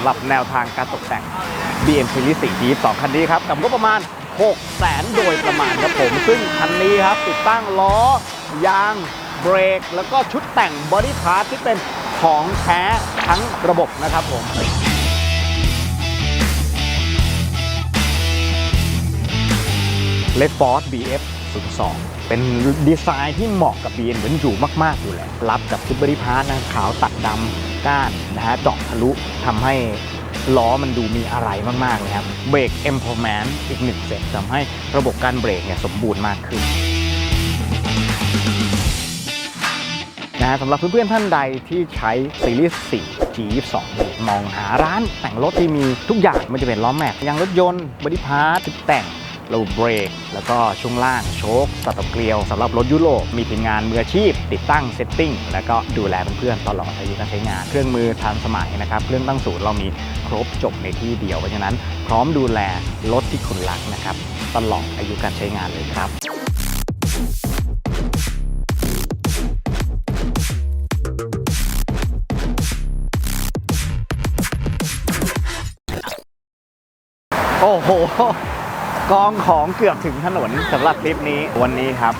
ำหรับแนวทางการตกแต่ง BM Series 4 Jeep 2คันนี้ครับกับงบประมาณ 6 แสนโดยประมาณครับผม ซึ่งคันนี้ครับติดตั้งล้อยางเบรก แล้วก็ชุดแต่งบอดี้พาร์ทที่เป็นของแท้ทั้งระบบนะครับผมเลดฟอร์ด BF 02เป็นดีไซน์ที่เหมาะกับ BM เหมือยู่มาก ๆ อยู่แหละรับกับชุดบริพาร์ทนะขาวตัดดำ ก้านนะฮะเจาะทะลุทำให้ล้อมันดูมีอะไรมากๆเลยครับเบรก e m p o w e r m a n t อีกหนึ่งเซตทำให้ระบบการเบรกเนี่ยสมบูรณ์มากขึ้นนะฮะสำหรับเพื่อนๆท่านใดที่ใช้ซีรีส์4 G22 มองหาร้านแต่งรถที่มีทุกอย่างไมันจะเป็นล้อแม็กยางรถยนต์บอดี้พาร์ทชุดแต่ง ระบบเบรก แล้วก็ช่วงล่างโชคสตับเกลียวสำหรับรถยุโรปมีทีมงานมืออาชีพ ติดตั้งเซตติ้งแล้วก็ดูแลเพื่อนๆตลอดอายุการใช้งาน เครื่องมือทันสมัยนะครับเครื่องตั้งศูนย์เรามีครบจบในที่เดียวเพราะฉะนั้น พร้อมดูแลรถที่คุณรักนะครับตลอดอายุการใช้งานเลยครับโอ้โห กองของเกือบถึงถนนสำหรับคลิปนี้วันนี้ครับ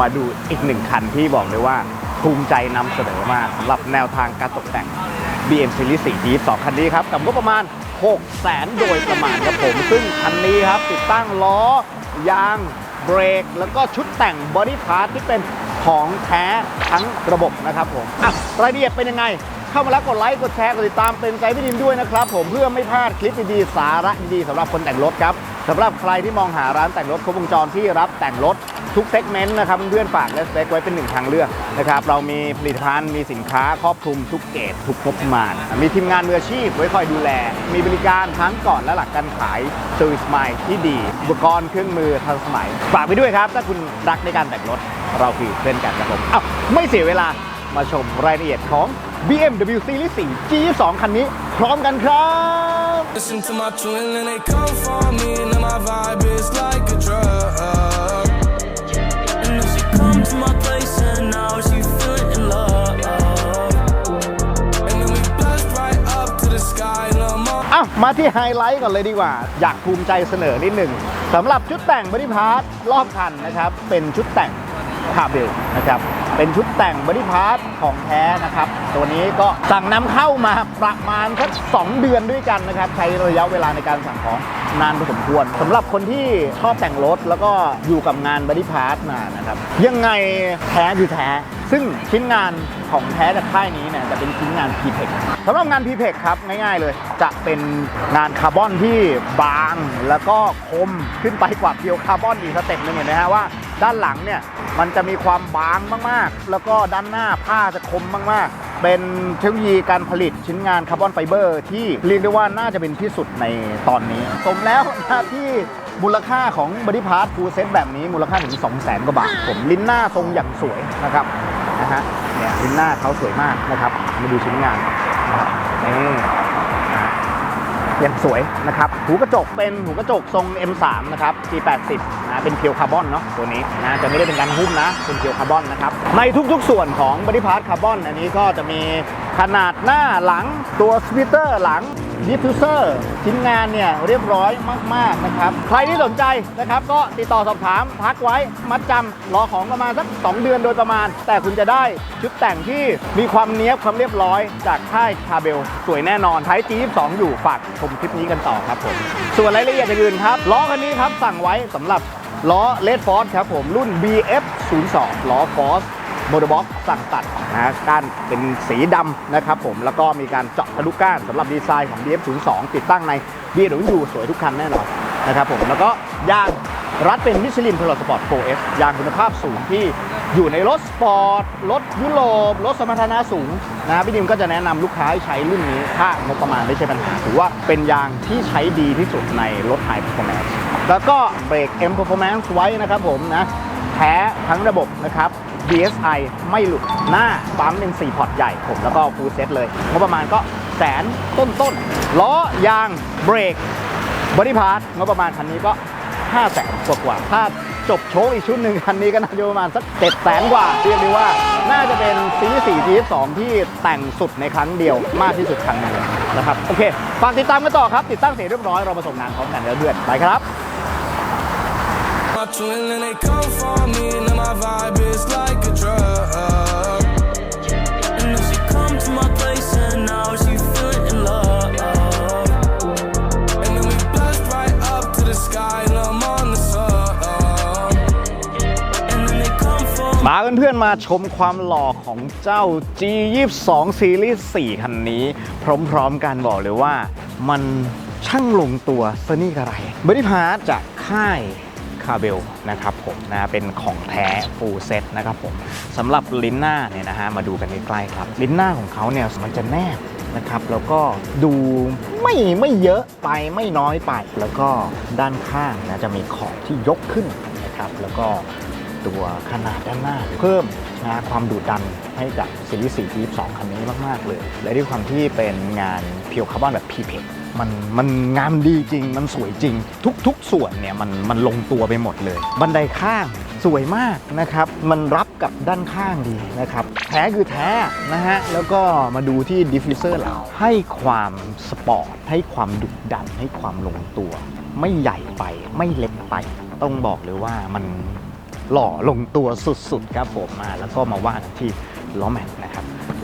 มาดูอีกหนึ่งคันที่บอกเลยว่าภูมิใจนำเสนอมาสำหรับแนวทางการตกแต่ง BM Series 4 Jeep 2คันนี้ครับกับงบประมาณ6แสนโดยประมาณครับผม ซึ่งคันนี้ครับติดตั้งล้อ ยางเบรก แล้วก็ชุดแต่งบอดี้พาร์ทที่เป็นของแท้ทั้งระบบนะครับผมอะรายละเอียดเป็นยังไง เข้ามาแล้วกดไลค์ กดแชร์ กดติดตามเป็นใจพี่ดิมด้วยนะครับผมเพื่อไม่พลาดคลิปดีๆ สาระดีๆสำหรับคนแต่งรถครับ สำหรับใครที่มองหาร้านแต่งรถครบวงจรที่รับแต่งรถทุกเซกเมนต์นะครับเพื่อนฝากและสเปคไว้เป็นหนึ่งทางเลือกนะครับเรามีผลิตภัณฑ์มีสินค้าครอบคลุมทุกเกรดทุกงบประมาณมีทีมงานมืออาชีพไว้คอยดูแล มีบริการทั้งก่อนและหลังการขายเซอร์วิสใหม่ที่ดี อุปกรณ์เครื่องมือทันสมัย ฝากไปด้วยครับ ถ้าคุณรักในการแต่งรถเราคือเพื่อนกันครับผมเอ้าไม่เสียเวลามาชมรายละเอียดของ BMW Series 4 G2 คันนี้ พร้อมกันครับ มาที่ไฮไลท์ก่อนเลยดีกว่า อยากภูมิใจเสนอนิดหนึ่งสำหรับชุดแต่งบริพาร์ตรอบคันนะครับ เป็นชุดแต่ง คาเบลนะครับเป็นชุดแต่งบริพาร์ทของแท้นะครับ ตัวนี้ก็สั่งนำเข้ามาประมาณสัก2เดือนด้วยกันนะครับ ใช้ระยะเวลาในการสั่งของนานพอสมควรสำหรับคนที่ชอบแต่งรถแล้วก็อยู่กับงานบริพาร์ทมานะครับ ยังไงแท้คือแท้ ซึ่งชิ้นงานของแท้จากค่ายนี้เนี่ยจะเป็นชิ้นงาน p p e x สำหรับงาน p p e x ครับง่ายๆเลย จะเป็นงานคาร์บอนที่บางแล้วก็คมขึ้นไปกว่าเพียวคาร์บอนอีกสเต็ปหนึงเห็นไหมฮะว่า ด้านหลังเนี่ยมันจะมีความบางมากๆ แล้วก็ด้านหน้าผ้าจะคมมากๆ เป็นเทคโนโลยีการผลิตชิ้นงานคาร์บอนไฟเบอร์ที่เรียกได้ว่าน่าจะเป็นที่สุดในตอนนี้ สมแล้วนะที่มูลค่าของบริพาร์ทฟูลเซตแบบนี้มูลค่าถึง 2 0 0 0 0 0กว่าบาท ผมลิ้นหน้าทรงอย่างสวยนะครับนะฮะเนี่ยลิ้นหน้าเขาสวยมากนะครับ มาดูชิ้นงานนะครับนี่นะยังสวยนะครับหูกระจกเป็นหูกระจกทรง M3 นะครับ G80 เป็นเพียวคาร์บอนเนาะตัวนี้นะจะไม่ได้เป็นการหุ้มนะเป็นเพียวคาร์บอนนะครับในทุกๆส่วนของบริพาร์ทคาร์บอนอันนี้ก็จะมีขนาดหน้าหลังตัวสปิเตอร์หลังดิฟฟิวเซอร์ชิ้นงานเนี่ยเรียบร้อยมาก ๆ นะครับ ใครที่สนใจนะครับ ก็ติดต่อสอบถามทักไว้มัดจำรอของประมาณสัก 2 เดือนโดยประมาณ แต่คุณจะได้ชุดแต่งที่มีความเนี้ยบความเรียบร้อยจากค่ายคาเบล สวยแน่นอนใช้ G22 อยู่ฝากชมคลิปนี้กันต่อครับผมส่วนรายละเอียดอื่นครับล้อคันนี้ครับสั่งไว้สำหรับ ล้อเลดฟอร์ครับผมรุ่น BF02 ล้อฟอร์สโมโตบ็อกสั่งตัดนะก้านเป็นสีดำนะครับผมแล้วก็มีการเจาะทะลุก้านสำหรับดีไซน์ของ BF02 ติดตั้งใน BMW สวยทุกคันแน่นอนนะครับผมแล้วก็ยางรัดเป็นมิชลินพลอสปอร์ต 4S ยางคุณภาพสูงที่อยู่ในรถสปอร์ต รถยุโรป รถสมรรถนะสูงนะพี่ดิมก็จะแนะนำลูกค้าให้ใช้รุ่นนี้ ถ้างบประมาณไม่ใช่ปัญหาถือว่าเป็นยางที่ใช้ดีที่สุดในรถไฮ performance แแล้วก็เบรก M performance ไว้นะครับผมนะแท้ทั้งระบบนะครับ DSI ไม่หลุดหน้าปั๊มเป็น4พอร์ตใหญ่ผมแล้วก็ฟูลเซตเลยงบประมาณก็แสนต้นต้นๆล้อยางเบรกบอดี้พาร์ทงบประมาณคันนี้ก็5แสนกว่ากว่าถ้าจบโชว์อีกชุดหนึ่งคันนี้ก็น่าจะประมาณสักเจ็ดแสนกว่าเรียกได้ว่าน่าจะเป็นซีรีส์4 G2 ที่แต่งสุดในครั้งเดียวมากที่สุดครั้งนึงนะครับ โอเค ฝากติดตามกันต่อครับ ติดตั้งเสร็จเรียบร้อยเรามาส่งงานพร้อมกันเพื่อนๆไปครับ twin and they come for me, and my vibe is like a drug. And then she come to my place and now she feeling in love. And then we blast right up to the sky, and I'm on the sun. And then they come for มาเพื่อนๆมาชมความหล่อของเจ้า G22 Series 4 คันนี้ พร้อมๆกันบอกเลยว่ามันช่างลงตัวซะนี่กระไรบริพาร์ทจากค่าย คาเบลนะครับผมนะเป็นของแท้ฟูลเซตนะครับผมสำหรับลิ้นหน้าเนี่ยนะฮะมาดูกันใกล้ๆครับ ลิ้นหน้าของเขาเนี่ยมันจะแนบนะครับแล้วก็ดูไม่ไม่เยอะไปไม่น้อยไป แล้วก็ด้านข้างนะจะมีขอบที่ยกขึ้นนะครับแล้วก็ตัวขนาดด้านหน้า เพิ่มนะความดุดันให้กับซีรีส์4 Jeep 2คันนี้มาก ๆ เลย และด้วยความที่เป็นงานเพียวคาร์บอนแบบ p p e มันมันงามดีจริง มันสวยจริง ทุกๆส่วนเนี่ยมันมันลงตัวไปหมดเลย บันไดข้างสวยมากนะครับ มันรับกับด้านข้างดีนะครับ แท้คือแท้นะฮะ แล้วก็มาดูที่ดิฟฟิวเซอร์เราให้ความสปอร์ต ให้ความดุดัน ให้ความลงตัว ไม่ใหญ่ไป ไม่เล็กไป ต้องบอกเลยว่ามันหล่อลงตัวสุดๆครับผมมา แล้วก็มาว่ากันที่ล้อแม็กน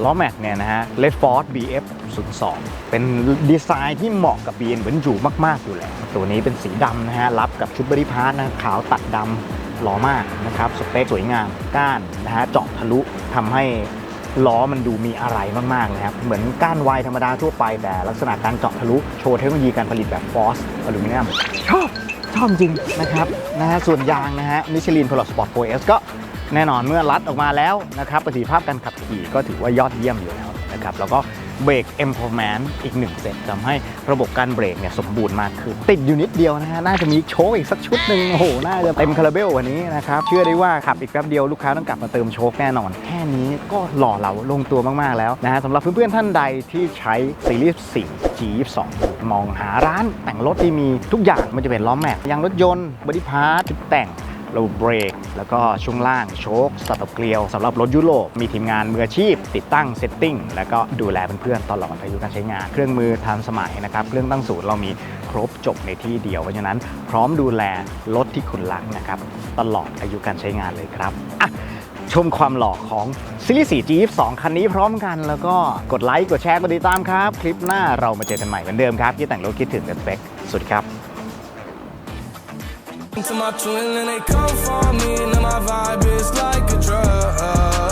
ล้อแม็กเนี่ยนะฮะ Red Force BF 02เป็นดีไซน์ที่เหมาะกับ BN เหมือนอยู่มาก ๆ อยู่แล้ว ตัวนี้เป็นสีดำนะฮะ รับกับชุดบริพาร์ทนะขาวตัดดำหล่อมากนะครับ สเปคสวยงาม ก้านนะฮะ เจาะทะลุทำให้ล้อมันดูมีอะไรมากๆนะครับ เหมือนก้านวายธรรมดาทั่วไปแต่ลักษณะการเจาะทะลุ โชว์เทคโนโลยีการผลิตแบบฟอสอลูมิเนียมชอบชอบจริงนะครับนะฮะส่วนยางนะฮะมิชลินพลสปอร์ตโ 4S ก็ แน่นอนเมื่อรัดออกมาแล้วนะครับประสิทธิภาพการขับขี่ก็ถือว่ายอดเยี่ยมอยู่แล้วนะครับแล้วก็เบรก e m p o w e r m e n t อีกหนึ่งเซตทำให้ระบบการเบรกเนี่ยสมบูรณ์มากขึ้น ติดอยู่นิดเดียวนะฮะน่าจะมีโชคอีกสักชุดหนึ่งโอ้โห น่าจะเต็มคาราเบลวันนี้นะครับ เชื่อได้ว่าขับอีกแป๊บเดียวลูกค้าต้องกลับมาเติมโชคแน่นอน แค่นี้ก็หล่อเหลาลงตัวมาก ๆ แล้วนะฮะสำหรับเพื่อน ๆ ท่านใดที่ใช้ซีรีส์4 G22 มองหาร้านแต่งรถที่มีทุกอย่างมันจะเป็นล้อแม็กยางรถยนต์บอดี้พาร์ทแต่ง ระบบเบรก แล้วก็ช่วงล่างโชคสตับเกลียวสำหรับรถยุโรปมีทีมงานมืออาชีพ ติดตั้งเซตติ้งแล้วก็ดูแลเพื่อนๆตลอดอายุการใช้งาน เครื่องมือทันสมัยนะครับเครื่องตั้งศูนย์เรามีครบจบในที่เดียว เพราะฉะนั้นพร้อมดูแลรถที่คุณรักนะครับตลอดอายุการใช้งานเลยครับอะชมความหล่อของซีรีส์ 4 G22 คันนี้พร้อมกันแล้วก็กดไลค์ กดแชร์ กดติดตามครับ คลิปหน้าเรามาเจอกันใหม่เหมือนเดิมครับ ที่แต่งรถคิดถึงกันสเปคสวัสดีครับ To my twin and they come for me, and my vibe is like a drug.